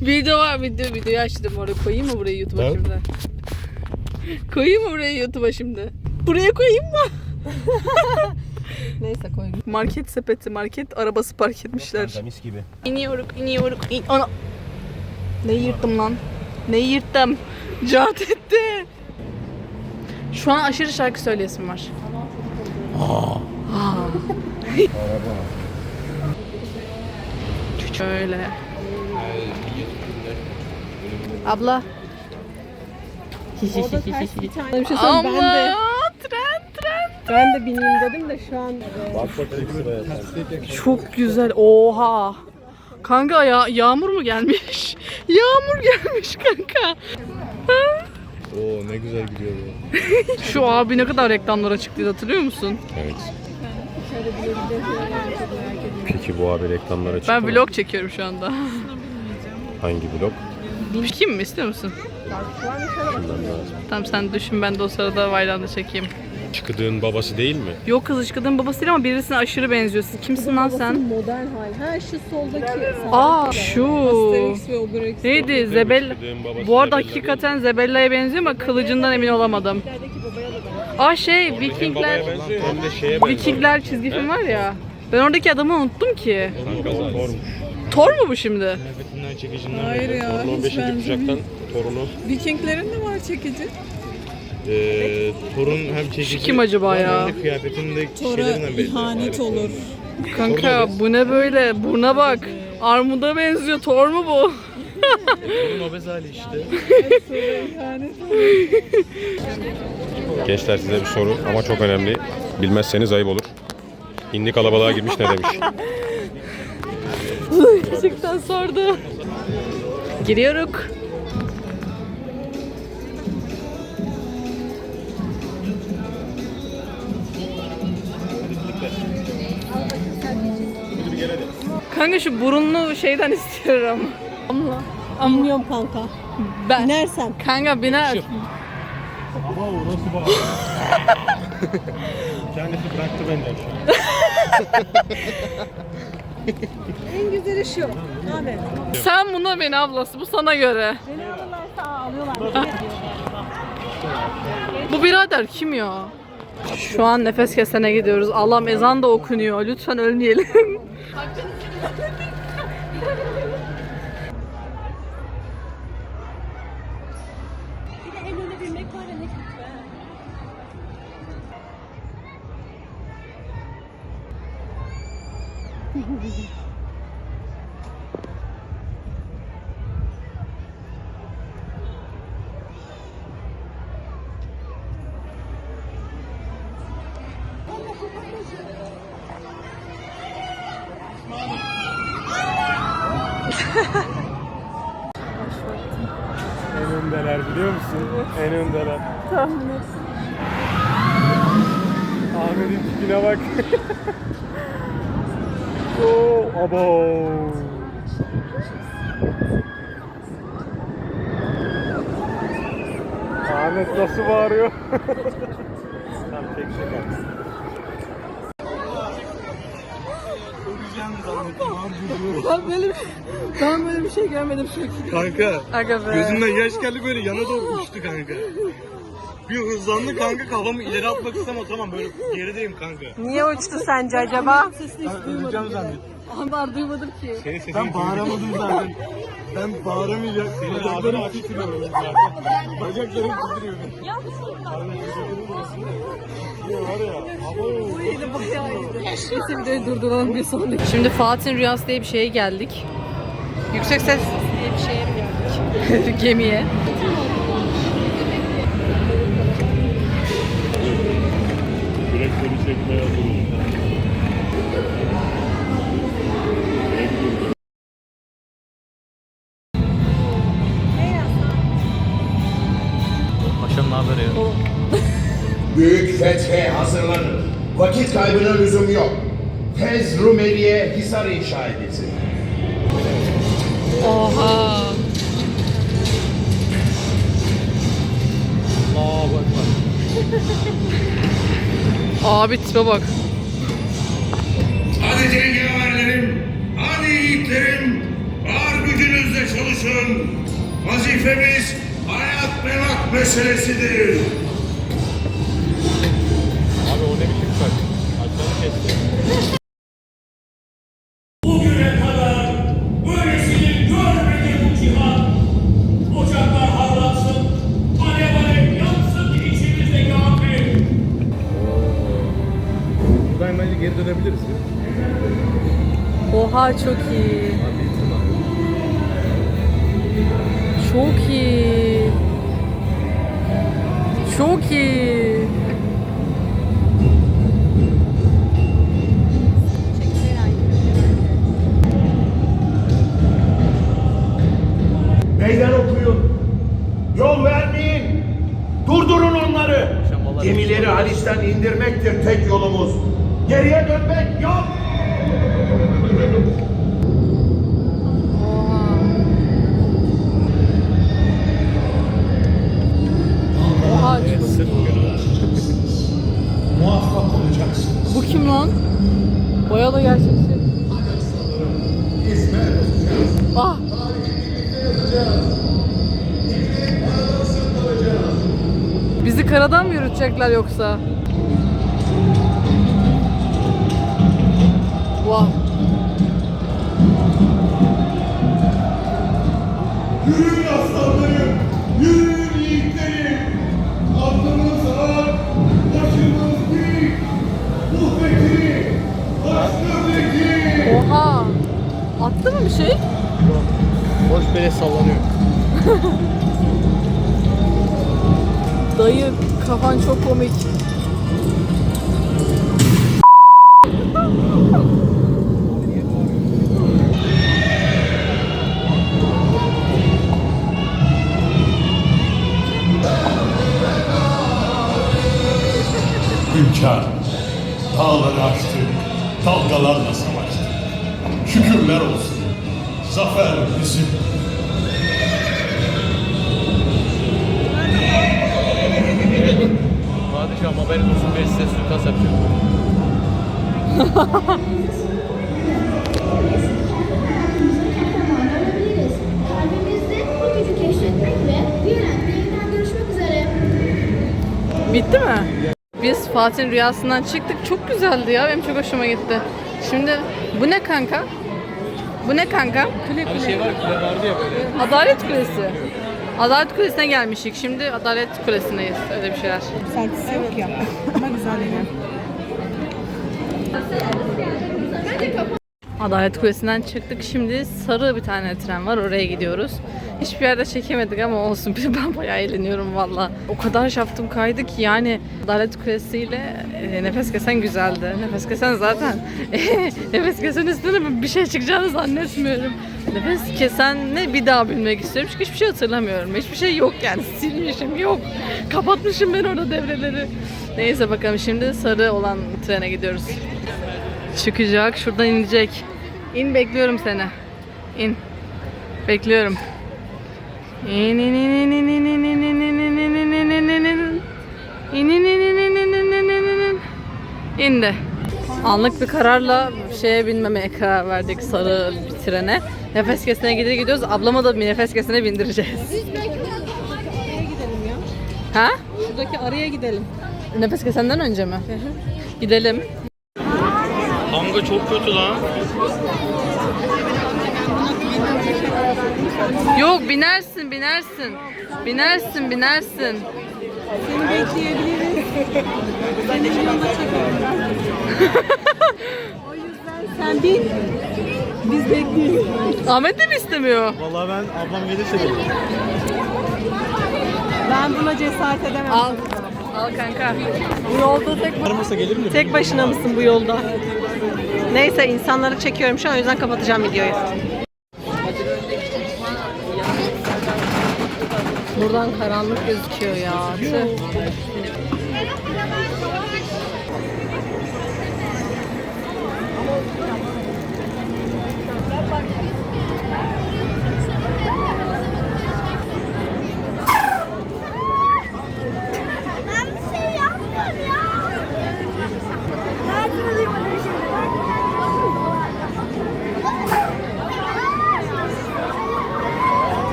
Video var video videoyu açtım oraya koyayım mı buraya YouTube'a Ne? şimdi? koyayım mı buraya YouTube'a şimdi? Buraya koyayım mı? Neyse koy. Market sepeti market arabası park etmişler. Mis gibi. İniyoruz iniyoruz. In Ana. Neyi yırttım lan? Neyi yırttım? Cat etti. Şu an aşırı şarkı söyleyesim var. Şöyle. Abla. Orada ters bir tane bir şey söyleyeyim. Ben de, Ama tren tren. ben de bineyim dedim de şu an. Çok güzel. Oha. Kanka ya yağmur mu gelmiş? Yağmur gelmiş kanka. Oo ne güzel gidiyor bu. Şu abi ne kadar reklamlara çıktıydı hatırlıyor musun? Evet. Peki bu abi reklamlara çıktı Ben mı? vlog çekiyorum şu anda. Hangi vlog? Kim mi istiyor musun? Şundan lazım. Tamam sen düşün ben de o sırada Vaylan'da çekeyim. Çıkıdığın babası değil mi? Yok kız ışkıdığın babası değil ama birisine aşırı benziyorsun. Kimsin lan sen? modern hal. Ha şu soldaki. Aa şu. Asterix ve Obelix. Neydi? Zebel. Babası Bu arada Zebella hakikaten Zebella'ya benziyor ama kılıcından emin olamadım. Aa şey değil mi? Vikingler. Babaya benziyor. Hem de şeye benziyor. Vikingler çizgi film var ya. Ben oradaki adamı unuttum ki. Kanka o tormuş. Thor mu bu şimdi? Nefretinden çekicinden Hayır ya, Torun hiç 15. benzemiyor. kuşaktan torunu. Vikinglerin de var çekici. Ee, torun hem çekici Kim acaba ya? de kıyafetinde Tora şeylerinden belli. ihanet olur. Kanka bu ne böyle? Buruna bak. Armuda benziyor. Thor mu bu? Torun obez hali işte. Gençler size bir soru ama çok önemli. Bilmezseniz ayıp olur. Hindi kalabalığa girmiş ne demiş? Gerçekten sordu. Giriyoruz. Kanka şu burunlu şeyden istiyorum. Bilmiyorum kanka. Ben. İnersem. Kanka biner. Kendisi bıraktı benden şu En güzeli şu. Abi. Sen buna beni ablası. Bu sana göre. Beni alırlarsa alıyorlar. Bu birader kim ya? Şu an nefes kesene gidiyoruz. Allah'ım ezan da okunuyor. Lütfen ölmeyelim. En öndeler. Tahmin et. Ahmet'in tipine bak. Oo, abo. Ahmet nasıl bağırıyor? Tamam tek şey Ben böyle bir, ben böyle bir şey görmedim şu Kanka Aga be. gözümden yaş geldi böyle yana doğru uçtu kanka. Bir hızlandı kanka kafamı ileri atmak istemem tamam böyle gerideyim kanka. Niye uçtu sence acaba? Ben öleceğim zannettim. Anlar duymadım ki. Senin sesini ben bağıramadım zaten. Ben bağıramayacak. Bacaklarım titriyor benim zaten. Bacaklarım titriyor benim. Ya var ya. abo. Neyse videoyu durduralım bir sonraki. Şimdi Fatih'in Rüyası diye bir şeye geldik. Yüksek ses diye bir şeye mi geldik? Gemiye. Direktörü çekmeye. Paşam Büyük fethe hazırlanın. Vakit kaybına lüzum yok. Tez Rumeli'ye hisar inşa edilsin. Oha. Aa bak bak. Abi tipe bak. Hadi cengaverlerim, hadi yiğitlerim, var gücünüzle çalışın. Vazifemiz hayat memak meselesidir. Geri dönebiliriz. Oha çok iyi. Çok iyi. Çok iyi. Gemileri Haliç'ten indirmektir tek yolumuz. Geriye dönmek yok. yoksa. Hünkâr, dağları aştık, dalgalarla savaştık. Şükürler olsun, zafer bizim. Padişahım haberin olsun ben size suikast üzere. Bitti mi? Biz Fatih'in rüyasından çıktık. Çok güzeldi ya. Benim çok hoşuma gitti. Şimdi bu ne kanka? Bu ne kanka? Hani şey var kule vardı ya böyle. Adalet Kulesi. Adalet Kulesi'ne gelmiştik. Şimdi Adalet Kulesi'ndeyiz. Öyle bir şeyler. Sahtesi yok ya. Ama güzel yine. Adalet Kulesi'nden çıktık. Şimdi sarı bir tane tren var. Oraya gidiyoruz. Hiçbir yerde çekemedik ama olsun. Ben bayağı eğleniyorum valla. O kadar şaftım kaydı ki yani Adalet Kulesi ile e, nefes kesen güzeldi. Nefes kesen zaten nefes kesen üstüne bir şey çıkacağını zannetmiyorum. Nefes kesen ne bir daha bilmek istiyorum çünkü hiçbir şey hatırlamıyorum. Hiçbir şey yok yani silmişim yok. Kapatmışım ben orada devreleri. Neyse bakalım şimdi sarı olan trene gidiyoruz. Çıkacak. Şuradan inecek. İn bekliyorum seni. İn. Bekliyorum. İn in in in in in in in in in in in in in in in in. İn in in in in in in in in in. İndi. Anlık bir kararla şeye binmemeye karar verdik sarı bir trene. Nefes kesene gidiyor gidiyoruz. Ablama da bir nefes kesene bindireceğiz. Ha? Şuradaki araya gidelim. Nefes kesenden önce mi? Gidelim. Kanga çok kötü lan. Yok binersin binersin. Binersin binersin. Seni bekleyebiliriz. Senin yanına çekelim o yüzden sen bin. Biz bekleyelim. Ahmet de mi istemiyor? Vallahi ben ablam gelirse gelirim. Ben buna cesaret edemem. Al. Al kanka. Bu yolda tek Varmasa gelirim de. Tek başına mısın bu yolda? Neyse insanları çekiyorum şu an o yüzden kapatacağım videoyu. Buradan karanlık gözüküyor ya. Tüh.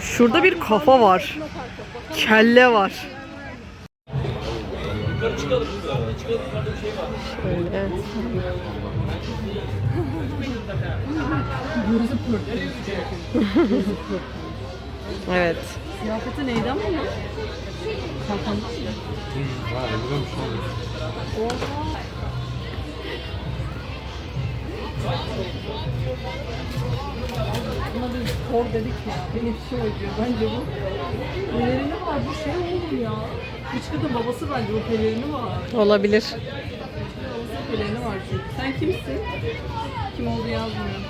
Şurada bir kafa var. Kelle var. Şöyle. evet. Kıyafeti neyden bu? Neydi ama? Buna biz kor dedik ya. Beni bir şey oluyor. Bence bu. Pelerini var. Bu şey oldu ya. Kadın babası bence bu pelerini var. Olabilir. Babası pelerini var çünkü. Sen kimsin? Kim olduğu yazmıyor.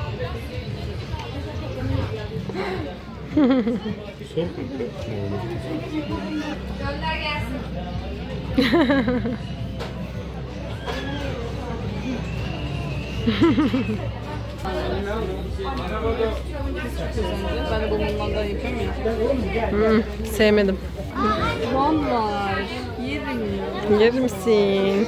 Ben de bu mumlardan yapıyorum ya. Hmm, sevmedim. Vallahi yerim. Yer misin?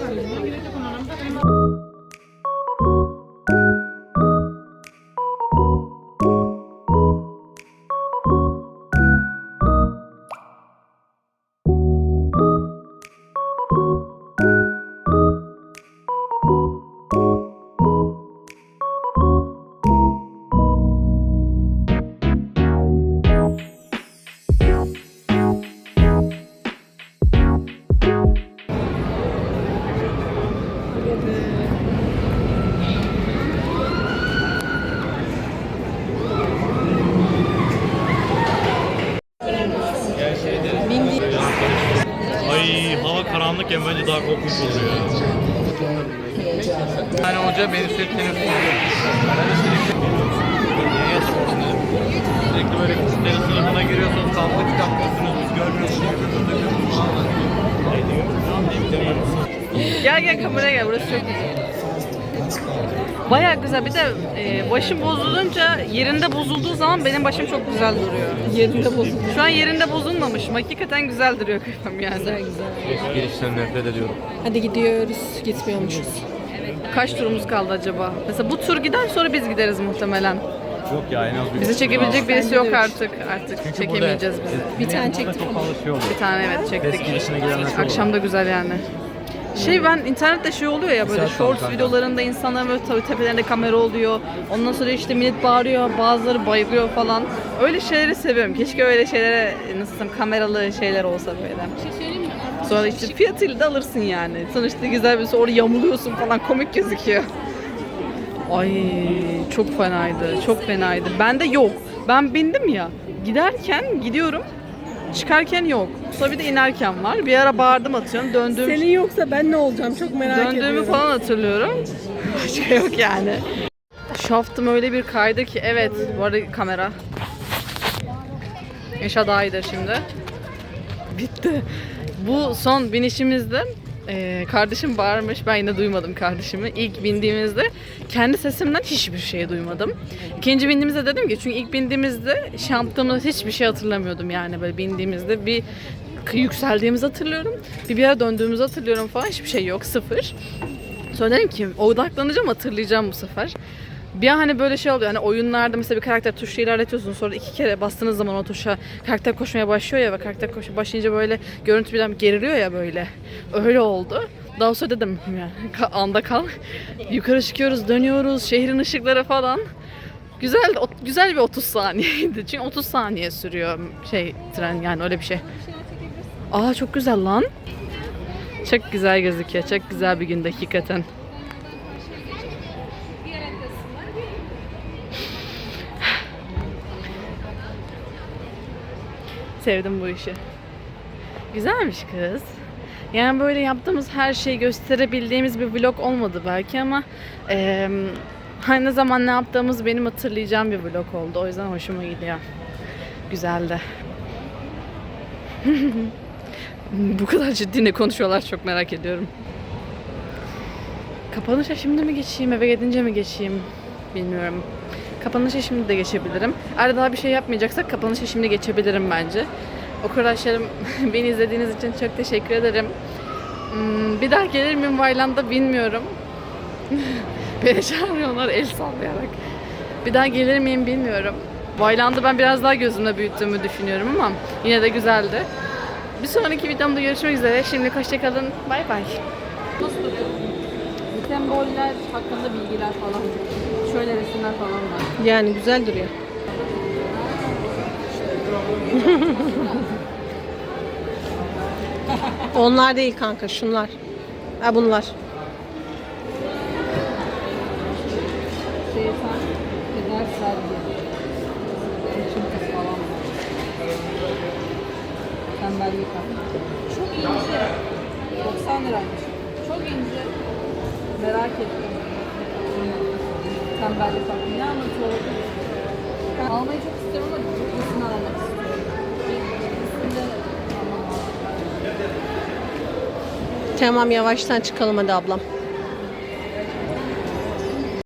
Tane hoca beni sürekli teneffüs Sürekli böyle kişilerin sınıfına giriyorsunuz, kavga çıkartıyorsunuz, biz görmüyorsunuz. Gel gel kameraya gel burası çok güzel. Baya güzel bir de e, başım bozulunca yerinde bozulduğu zaman benim başım çok güzel duruyor. Yerinde bozuldu. Şu an yerinde bozulmamış. Hakikaten güzel duruyor kafam yani. Güzel güzel. Girişten nefret ediyorum. Hadi gidiyoruz. Gitmiyormuşuz. Kaç turumuz kaldı acaba? Mesela bu tur gider sonra biz gideriz muhtemelen. Yok ya en az bir Bizi çekebilecek birisi yok artık. Artık çekemeyeceğiz bizi. Bir tane çektik. Şey oluyor. Bir tane evet çektik. Girişine girenler çok Akşam da güzel yani. Şey ben internette şey oluyor ya böyle shorts videolarında insanlar böyle tabii tepelerinde kamera oluyor. Ondan sonra işte millet bağırıyor, bazıları bayılıyor falan. Öyle şeyleri seviyorum. Keşke öyle şeylere nasıl desem kameralı şeyler olsa böyle. Sonra işte fiyatıyla da alırsın yani. Sonuçta güzel bir sonra yamuluyorsun falan komik gözüküyor. Ay çok fenaydı. Çok fenaydı. Bende yok. Ben bindim ya. Giderken gidiyorum. Çıkarken yok. Sonra bir de inerken var. Bir ara bağırdım atıyorum. Döndüğüm Senin yoksa ben ne olacağım çok merak Döndüğümü ediyorum. falan hatırlıyorum. Başka yok yani. Şaftım öyle bir kaydı ki evet bu arada kamera. Yaşa daha iyidir şimdi. Bitti. Bu son binişimizde eee, kardeşim bağırmış. Ben yine duymadım kardeşimi. İlk bindiğimizde kendi sesimden hiçbir şey duymadım. İkinci bindiğimizde dedim ki çünkü ilk bindiğimizde şey hiçbir şey hatırlamıyordum yani böyle bindiğimizde bir yükseldiğimizi hatırlıyorum. Bir bir ara döndüğümüzü hatırlıyorum falan hiçbir şey yok sıfır. Sonra dedim ki odaklanacağım hatırlayacağım bu sefer. Bir an hani böyle şey oluyor hani oyunlarda mesela bir karakter tuşla ilerletiyorsun sonra iki kere bastığınız zaman o tuşa karakter koşmaya başlıyor ya ve karakter koşmaya başlayınca böyle görüntü birden geriliyor ya böyle. Öyle oldu. Daha sonra dedim yani anda kal. Yukarı çıkıyoruz dönüyoruz şehrin ışıkları falan. Güzel güzel bir 30 saniyeydi. Çünkü 30 saniye sürüyor şey tren yani öyle bir şey. Aa çok güzel lan. Çok güzel gözüküyor. Çok güzel bir gün hakikaten. Sevdim bu işi. Güzelmiş kız. Yani böyle yaptığımız her şeyi gösterebildiğimiz bir vlog olmadı belki ama hani ne zaman ne yaptığımız benim hatırlayacağım bir vlog oldu. O yüzden hoşuma gidiyor. Güzeldi. Bu kadar ciddi ne konuşuyorlar çok merak ediyorum. Kapanışa şimdi mi geçeyim, eve gidince mi geçeyim bilmiyorum. Kapanışa şimdi de geçebilirim. Eğer daha bir şey yapmayacaksak kapanışa şimdi geçebilirim bence. Arkadaşlarım beni izlediğiniz için çok teşekkür ederim. Hmm, Bir daha gelir miyim Vayland'a bilmiyorum. beni çağırıyorlar el sallayarak. Bir daha gelir miyim bilmiyorum. Vayland'ı ben biraz daha gözümde büyüttüğümü düşünüyorum ama yine de güzeldi. Bir sonraki videomda görüşmek üzere. Şimdi hoşçakalın. Bay bay. Nasıl Semboller hakkında bilgiler falan. Şöyle resimler falan var. Yani güzel duruyor. Onlar değil kanka şunlar. Ha bunlar. Şeytan, Peder Sergi. İçin kız falan var. Tembellik var. Çok ince. 90 liraymış. Çok ince. Merak ettim. Tembellik var. Ne anlatıyor? Ben almayı çok istiyorum ama ikisini almak istiyorum. Tamam yavaştan çıkalım hadi ablam.